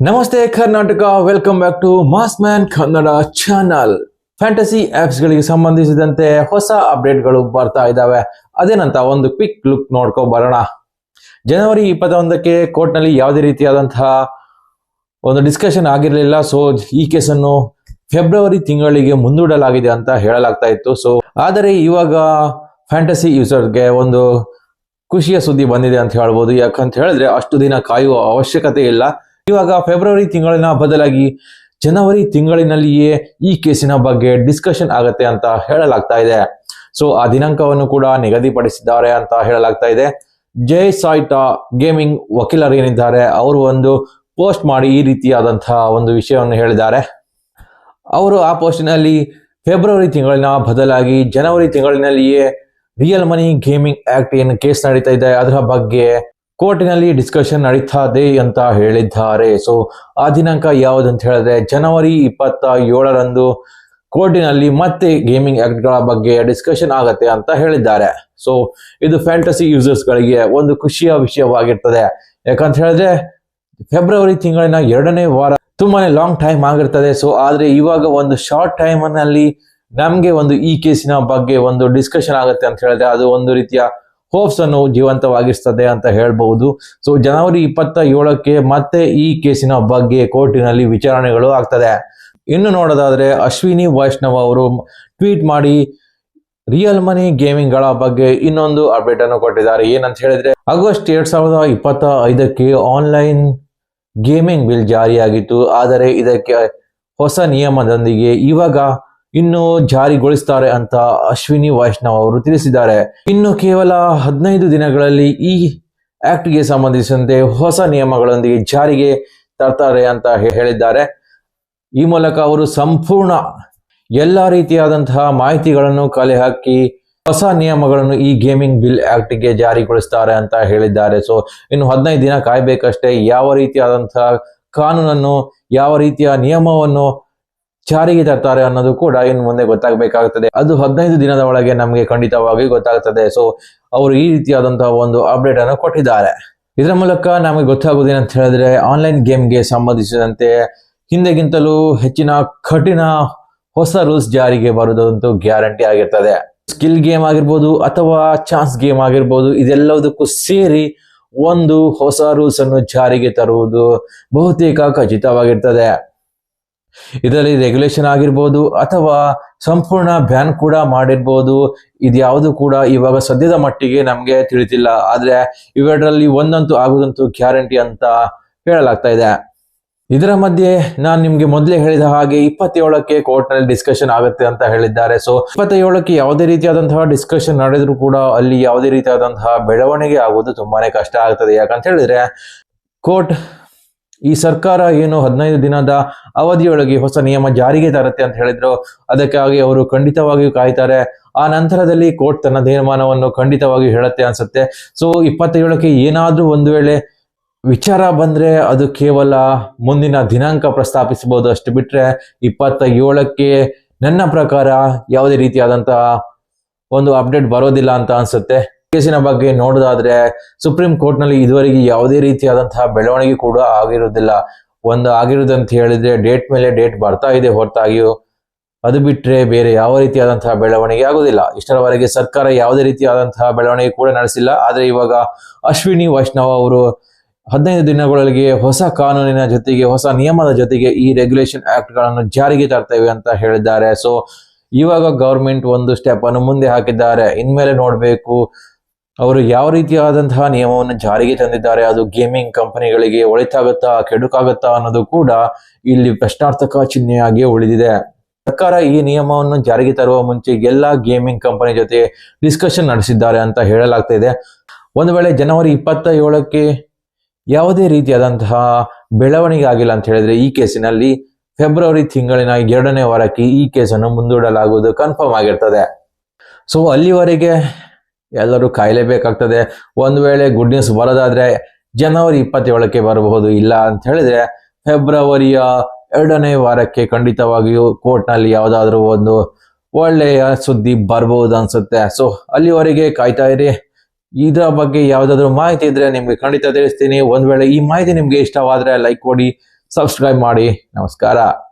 ನಮಸ್ತೆ Karnataka welcome back to mass man Kannada channel fantasy apps ಗಳಿಗೆ ಸಂಬಂಧಿಸಿದಂತೆ ಹೊಸ ಅಪ್ಡೇಟ್ಗಳು ಬರ್ತಾ ಇದ್ದಾವೆ ಅದೇನಂತ ಒಂದು ಕ್ವಿಕ್ ಲುಕ್ ನೋಡ್ಕೊ ಬರೋಣ. ಜನವರಿ ಇಪ್ಪತ್ತೊಂದಕ್ಕೆ ಕೋರ್ಟ್ನಲ್ಲಿ ಯಾವುದೇ ರೀತಿಯಾದಂತಹ ಒಂದು ಡಿಸ್ಕಷನ್ ಆಗಿರಲಿಲ್ಲ. ಸೊ ಈ ಕೇಸನ್ನು ಫೆಬ್ರವರಿ ತಿಂಗಳಿಗೆ ಮುಂದೂಡಲಾಗಿದೆ ಅಂತ ಹೇಳಲಾಗ್ತಾ ಇತ್ತು. ಸೊ ಆದರೆ ಇವಾಗ ಫ್ಯಾಂಟಸಿ ಯೂಸರ್ಗೆ ಒಂದು ಖುಷಿಯ ಸುದ್ದಿ ಬಂದಿದೆ ಅಂತ ಹೇಳ್ಬೋದು. ಯಾಕಂತ ಹೇಳಿದ್ರೆ ಅಷ್ಟು ದಿನ ಕಾಯುವ ಅವಶ್ಯಕತೆ ಇಲ್ಲ. ಇವಾಗ ಫೆಬ್ರವರಿ ತಿಂಗಳಿನ ಬದಲಾಗಿ ಜನವರಿ ತಿಂಗಳಿನಲ್ಲಿಯೇ ಈ ಕೇಸಿನ ಬಗ್ಗೆ ಡಿಸ್ಕಷನ್ ಆಗತ್ತೆ ಅಂತ ಹೇಳಲಾಗ್ತಾ ಇದೆ. ಸೊ ಆ ದಿನಾಂಕವನ್ನು ಕೂಡ ನಿಗದಿಪಡಿಸಿದ್ದಾರೆ ಅಂತ ಹೇಳಲಾಗ್ತಾ ಇದೆ. ಜೈ ಸಾಯ್ಟಾ ಗೇಮಿಂಗ್ ವಕೀಲರು ಏನಿದ್ದಾರೆ ಅವರು ಒಂದು ಪೋಸ್ಟ್ ಮಾಡಿ ಈ ರೀತಿಯಾದಂತಹ ಒಂದು ವಿಷಯವನ್ನು ಹೇಳಿದ್ದಾರೆ. ಅವರು ಆ ಪೋಸ್ಟಿನಲ್ಲಿ ಫೆಬ್ರವರಿ ತಿಂಗಳಿನ ಬದಲಾಗಿ ಜನವರಿ ತಿಂಗಳಿನಲ್ಲಿಯೇ ರಿಯಲ್ ಮನಿ ಗೇಮಿಂಗ್ ಆಕ್ಟ್ ಏನು ಕೇಸ್ ನಡೀತಾ ಇದೆ. ಅದರ ಬಗ್ಗೆ ಕೋರ್ಟಿನಲ್ಲಿ ಡಿಸ್ಕಷನ್ ಇದೆ ಅಂತ ಹೇಳಿದ್ದಾರೆ. ಸೊ, ಆ ದಿನಾಂಕ ಯಾವುದಂತ ಹೇಳಿದ್ರೆ, ಜನವರಿ ಇಪ್ಪತ್ತ ಏಳರಂದು ಕೋರ್ಟಿನಲ್ಲಿ ಮತ್ತೆ ಗೇಮಿಂಗ್ ಆಕ್ಟ್ಗಳ ಬಗ್ಗೆ ಡಿಸ್ಕಷನ್ ಆಗತ್ತೆ ಅಂತ ಹೇಳಿದ್ದಾರೆ. ಸೊ, ಇದು ಫ್ಯಾಂಟಸಿ ಯೂಸರ್ಸ್ಗಳಿಗೆ ಒಂದು ಖುಷಿಯ ವಿಷಯವಾಗಿರ್ತದೆ. ಯಾಕಂತ ಹೇಳಿದ್ರೆ, ಫೆಬ್ರವರಿ ತಿಂಗಳಿನ ಎರಡನೇ ವಾರ ತುಂಬಾನೇ ಲಾಂಗ್ ಟೈಮ್ ಆಗಿರ್ತದೆ. ಸೊ, ಆದ್ರೆ ಇವಾಗ ಒಂದು ಶಾರ್ಟ್ ಟೈಮ್ ನಮಗೆ ನಮ್ಗೆ ಒಂದು ಈ ಕೇಸಿನ ಬಗ್ಗೆ ಒಂದು ಡಿಸ್ಕಷನ್ ಆಗುತ್ತೆ ಅಂತ ಹೇಳಿದ್ರೆ, ಅದು ಒಂದು ರೀತಿಯ ಹೋಪ್ಸ್ ಅನ್ನು ಜೀವಂತವಾಗಿಸ್ತದೆ ಅಂತ ಹೇಳಬಹುದು. ಸೊ ಜನವರಿ ಇಪ್ಪತ್ತ ಏಳಕ್ಕೆ ಮತ್ತೆ ಈ ಕೇಸಿನ ಬಗ್ಗೆ ಕೋರ್ಟಿನಲ್ಲಿ ವಿಚಾರಣೆಗಳು ಆಗ್ತದೆ. ಇನ್ನು ನೋಡೋದಾದ್ರೆ ಅಶ್ವಿನಿ ವೈಷ್ಣವ್ ಅವರು ಟ್ವೀಟ್ ಮಾಡಿ ರಿಯಲ್ ಮನಿ ಗೇಮಿಂಗ್ಗಳ ಬಗ್ಗೆ ಇನ್ನೊಂದು ಅಪ್ಡೇಟ್ ಅನ್ನು ಕೊಟ್ಟಿದ್ದಾರೆ. ಏನಂತ ಹೇಳಿದ್ರೆ, ಆಗಸ್ಟ್ ಎರಡ್ ಸಾವಿರದ ಇಪ್ಪತ್ತ ಐದಕ್ಕೆ ಆನ್ಲೈನ್ ಗೇಮಿಂಗ್ ಬಿಲ್ ಜಾರಿಯಾಗಿತ್ತು. ಆದರೆ ಇದಕ್ಕೆ ಹೊಸ ನಿಯಮದೊಂದಿಗೆ ಇವಾಗ ಇನ್ನು ಜಾರಿಗೊಳಿಸ್ತಾರೆ ಅಂತ ಅಶ್ವಿನಿ ವೈಷ್ಣವ್ ಅವರು ತಿಳಿಸಿದ್ದಾರೆ. ಇನ್ನು ಕೇವಲ ಹದಿನೈದು ದಿನಗಳಲ್ಲಿ ಈ ಆಕ್ಟ್ಗೆ ಸಂಬಂಧಿಸಿದಂತೆ ಹೊಸ ನಿಯಮಗಳೊಂದಿಗೆ ಜಾರಿಗೆ ತರ್ತಾರೆ ಅಂತ ಹೇಳಿದ್ದಾರೆ. ಈ ಮೂಲಕ ಅವರು ಸಂಪೂರ್ಣ ಎಲ್ಲ ರೀತಿಯಾದಂತಹ ಮಾಹಿತಿಗಳನ್ನು ಕಲೆ ಹಾಕಿ ಹೊಸ ನಿಯಮಗಳನ್ನು ಈ ಗೇಮಿಂಗ್ ಬಿಲ್ ಆಕ್ಟ್ಗೆ ಜಾರಿಗೊಳಿಸ್ತಾರೆ ಅಂತ ಹೇಳಿದ್ದಾರೆ. ಸೊ, ಇನ್ನು ಹದಿನೈದು ದಿನ ಕಾಯ್ಬೇಕಷ್ಟೇ. ಯಾವ ರೀತಿಯಾದಂತಹ ಕಾನೂನನ್ನು, ಯಾವ ರೀತಿಯ ನಿಯಮವನ್ನು ಜಾರಿಗೆ ತರ್ತಾರೆ ಅನ್ನೋದು ಕೂಡ ಇನ್ನು ಮುಂದೆ ಗೊತ್ತಾಗಬೇಕಾಗುತ್ತದೆ. ಅದು ಹದಿನೈದು ದಿನದ ಒಳಗೆ ನಮಗೆ ಖಂಡಿತವಾಗಿ ಗೊತ್ತಾಗ್ತದೆ. ಸೊ ಅವರು ಈ ರೀತಿಯಾದಂತಹ ಒಂದು ಅಪ್ಡೇಟ್ ಅನ್ನು ಕೊಟ್ಟಿದ್ದಾರೆ. ಇದರ ಮೂಲಕ ನಮಗೆ ಗೊತ್ತಾಗುವುದೇನಂತ ಹೇಳಿದ್ರೆ ಆನ್ಲೈನ್ ಗೇಮ್ಗೆ ಸಂಬಂಧಿಸಿದಂತೆ ಹಿಂದೆಗಿಂತಲೂ ಹೆಚ್ಚಿನ ಕಠಿಣ ಹೊಸ ರೂಲ್ಸ್ ಜಾರಿಗೆ ಬರುವುದಂತೂ ಗ್ಯಾರಂಟಿ ಆಗಿರ್ತದೆ. ಸ್ಕಿಲ್ ಗೇಮ್ ಆಗಿರ್ಬೋದು ಅಥವಾ ಚಾನ್ಸ್ ಗೇಮ್ ಆಗಿರ್ಬೋದು, ಇದೆಲ್ಲದಕ್ಕೂ ಸೇರಿ ಒಂದು ಹೊಸ ರೂಲ್ಸ್ ಅನ್ನು ಜಾರಿಗೆ ತರುವುದು ಬಹುತೇಕ ಖಚಿತವಾಗಿರ್ತದೆ. ಇದರಲ್ಲಿ ರೆಗ್ಯುಲೇಷನ್ ಆಗಿರ್ಬೋದು ಅಥವಾ ಸಂಪೂರ್ಣ ಬ್ಯಾನ್ ಕೂಡ ಮಾಡಿರ್ಬೋದು. ಇದ್ಯಾವುದು ಕೂಡ ಇವಾಗ ಸದ್ಯದ ಮಟ್ಟಿಗೆ ನಮಗೆ ತಿಳಿದಿಲ್ಲ. ಆದ್ರೆ ಇವೆರಡರಲ್ಲಿ ಒಂದಂತೂ ಆಗುದಂತೂ ಗ್ಯಾರಂಟಿ ಅಂತ ಹೇಳಲಾಗ್ತಾ ಇದೆ. ಇದರ ಮಧ್ಯೆ ನಾನು ನಿಮ್ಗೆ ಮೊದಲೇ ಹೇಳಿದ ಹಾಗೆ ಇಪ್ಪತ್ತೇಳಕ್ಕೆ ಕೋರ್ಟ್ನಲ್ಲಿ ಡಿಸ್ಕಷನ್ ಆಗುತ್ತೆ ಅಂತ ಹೇಳಿದ್ದಾರೆ. ಸೊ ಇಪ್ಪತ್ತೇಳಕ್ಕೆ ಯಾವುದೇ ರೀತಿಯಾದಂತಹ ಡಿಸ್ಕಷನ್ ನಡೆದ್ರು ಕೂಡ ಅಲ್ಲಿ ಯಾವುದೇ ರೀತಿಯಾದಂತಹ ಬೆಳವಣಿಗೆ ಆಗುವುದು ತುಂಬಾನೇ ಕಷ್ಟ ಆಗ್ತದೆ. ಯಾಕಂತ ಹೇಳಿದ್ರೆ ಕೋರ್ಟ್ ಈ ಸರ್ಕಾರ ಏನು ಹದಿನೈದು ದಿನದ ಅವಧಿಯೊಳಗೆ ಹೊಸ ನಿಯಮ ಜಾರಿಗೆ ತರುತ್ತೆ ಅಂತ ಹೇಳಿದ್ರು. ಅದಕ್ಕಾಗಿ ಅವರು ಖಂಡಿತವಾಗಿಯೂ ಕಾಯ್ತಾರೆ. ಆ ನಂತರದಲ್ಲಿ ಕೋರ್ಟ್ ತನ್ನ ತೀರ್ಮಾನವನ್ನು ಖಂಡಿತವಾಗಿಯೂ ಹೇಳುತ್ತೆ ಅನ್ಸುತ್ತೆ. ಸೊ ಇಪ್ಪತ್ತೇಳಕ್ಕೆ ಏನಾದ್ರೂ ಒಂದು ವೇಳೆ ವಿಚಾರ ಬಂದ್ರೆ ಅದು ಕೇವಲ ಮುಂದಿನ ದಿನಾಂಕ ಪ್ರಸ್ತಾಪಿಸಬಹುದು ಅಷ್ಟು ಬಿಟ್ರೆ ಇಪ್ಪತ್ತ ಏಳಕ್ಕೆ ನನ್ನ ಪ್ರಕಾರ ಯಾವುದೇ ರೀತಿಯಾದಂತಹ ಒಂದು ಅಪ್ಡೇಟ್ ಬರೋದಿಲ್ಲ ಅಂತ ಅನ್ಸುತ್ತೆ. ಕೇಸಿನ ಬಗ್ಗೆ ನೋಡೋದಾದ್ರೆ ಸುಪ್ರೀಂ ಕೋರ್ಟ್ನಲ್ಲಿ ಇದುವರೆಗೆ ಯಾವುದೇ ರೀತಿಯಾದಂತಹ ಬೆಳವಣಿಗೆ ಕೂಡ ಆಗಿರುವುದಿಲ್ಲ. ಒಂದು ಆಗಿರುವುದಂತ ಹೇಳಿದ್ರೆ ಡೇಟ್ ಮೇಲೆ ಡೇಟ್ ಬರ್ತಾ ಇದೆ ಹೊರತಾಗಿಯೂ. ಅದು ಬಿಟ್ರೆ ಬೇರೆ ಯಾವ ರೀತಿಯಾದಂತಹ ಬೆಳವಣಿಗೆ ಆಗುದಿಲ್ಲ ಇಷ್ಟರವರೆಗೆ ಸರ್ಕಾರ ಯಾವುದೇ ರೀತಿಯಾದಂತಹ ಬೆಳವಣಿಗೆ ಕೂಡ ನಡೆಸಿಲ್ಲ. ಆದ್ರೆ ಇವಾಗ ಅಶ್ವಿನಿ ವೈಷ್ಣವ ಅವರು ಹದಿನೈದು ದಿನಗಳಲ್ಲಿ ಹೊಸ ಕಾನೂನಿನ ಜೊತೆಗೆ, ಹೊಸ ನಿಯಮದ ಜೊತೆಗೆ ಈ ರೆಗ್ಯುಲೇಷನ್ ಆಕ್ಟ್ಗಳನ್ನು ಜಾರಿಗೆ ತರ್ತೇವೆ ಅಂತ ಹೇಳಿದ್ದಾರೆ. ಸೊ ಇವಾಗ ಗವರ್ಮೆಂಟ್ ಒಂದು ಸ್ಟೆಪ್ ಅನ್ನು ಮುಂದೆ ಹಾಕಿದ್ದಾರೆ. ಇನ್ಮೇಲೆ ನೋಡಬೇಕು ಅವರು ಯಾವ ರೀತಿಯಾದಂತಹ ನಿಯಮವನ್ನು ಜಾರಿಗೆ ತಂದಿದ್ದಾರೆ, ಅದು ಗೇಮಿಂಗ್ ಕಂಪನಿಗಳಿಗೆ ಒಳಿತಾಗುತ್ತಾ, ಕೆಡುಕಾಗುತ್ತಾ ಅನ್ನೋದು ಕೂಡ ಇಲ್ಲಿ ಪ್ರಶ್ನಾರ್ಥಕ ಚಿಹ್ನೆಯಾಗಿ ಉಳಿದಿದೆ. ಸರ್ಕಾರ ಈ ನಿಯಮವನ್ನು ಜಾರಿಗೆ ತರುವ ಮುಂಚೆ ಎಲ್ಲಾ ಗೇಮಿಂಗ್ ಕಂಪನಿ ಜೊತೆ ಡಿಸ್ಕಷನ್ ನಡೆಸಿದ್ದಾರೆ ಅಂತ ಹೇಳಲಾಗ್ತಾ ಇದೆ ಒಂದು ವೇಳೆ ಜನವರಿ ಇಪ್ಪತ್ತ ಏಳಕ್ಕೆ ಯಾವುದೇ ರೀತಿಯಾದಂತಹ ಬೆಳವಣಿಗೆ ಆಗಿಲ್ಲ ಅಂತ ಹೇಳಿದ್ರೆ ಈ ಕೇಸಿನಲ್ಲಿ ಫೆಬ್ರವರಿ ತಿಂಗಳಿನ ಎರಡನೇ ವಾರಕ್ಕೆ ಈ ಕೇಸನ್ನು ಮುಂದೂಡಲಾಗುವುದು ಕನ್ಫರ್ಮ್ ಆಗಿರ್ತದೆ. ಸೊ ಅಲ್ಲಿವರೆಗೆ ಎಲ್ಲರೂ ಕಾಯಲೇಬೇಕಾಗ್ತದೆ. ಒಂದು ವೇಳೆ ಗುಡ್ ನ್ಯೂಸ್ ಬರೋದಾದ್ರೆ ಜನವರಿ ಇಪ್ಪತ್ತೇಳಕ್ಕೆ ಬರಬಹುದು, ಇಲ್ಲ ಅಂತ ಹೇಳಿದ್ರೆ ಫೆಬ್ರವರಿಯ ಎರಡನೇ ವಾರಕ್ಕೆ ಖಂಡಿತವಾಗಿಯೂ ಕೋರ್ಟ್ನಲ್ಲಿ ಯಾವುದಾದ್ರೂ ಒಂದು ಒಳ್ಳೆಯ ಸುದ್ದಿ ಬರಬಹುದು ಅನ್ಸುತ್ತೆ. ಸೊ ಅಲ್ಲಿವರೆಗೆ ಕಾಯ್ತಾ ಇರಿ. ಇದರ ಬಗ್ಗೆ ಯಾವ್ದಾದ್ರು ಮಾಹಿತಿ ಇದ್ರೆ ನಿಮ್ಗೆ ಖಂಡಿತ ತಿಳಿಸ್ತೀನಿ. ಒಂದ್ ವೇಳೆ ಈ ಮಾಹಿತಿ ನಿಮ್ಗೆ ಇಷ್ಟವಾದ್ರೆ ಲೈಕ್ ಕೊಡಿ ಸಬ್ಸ್ಕ್ರೈಬ್ ಮಾಡಿ. ನಮಸ್ಕಾರ.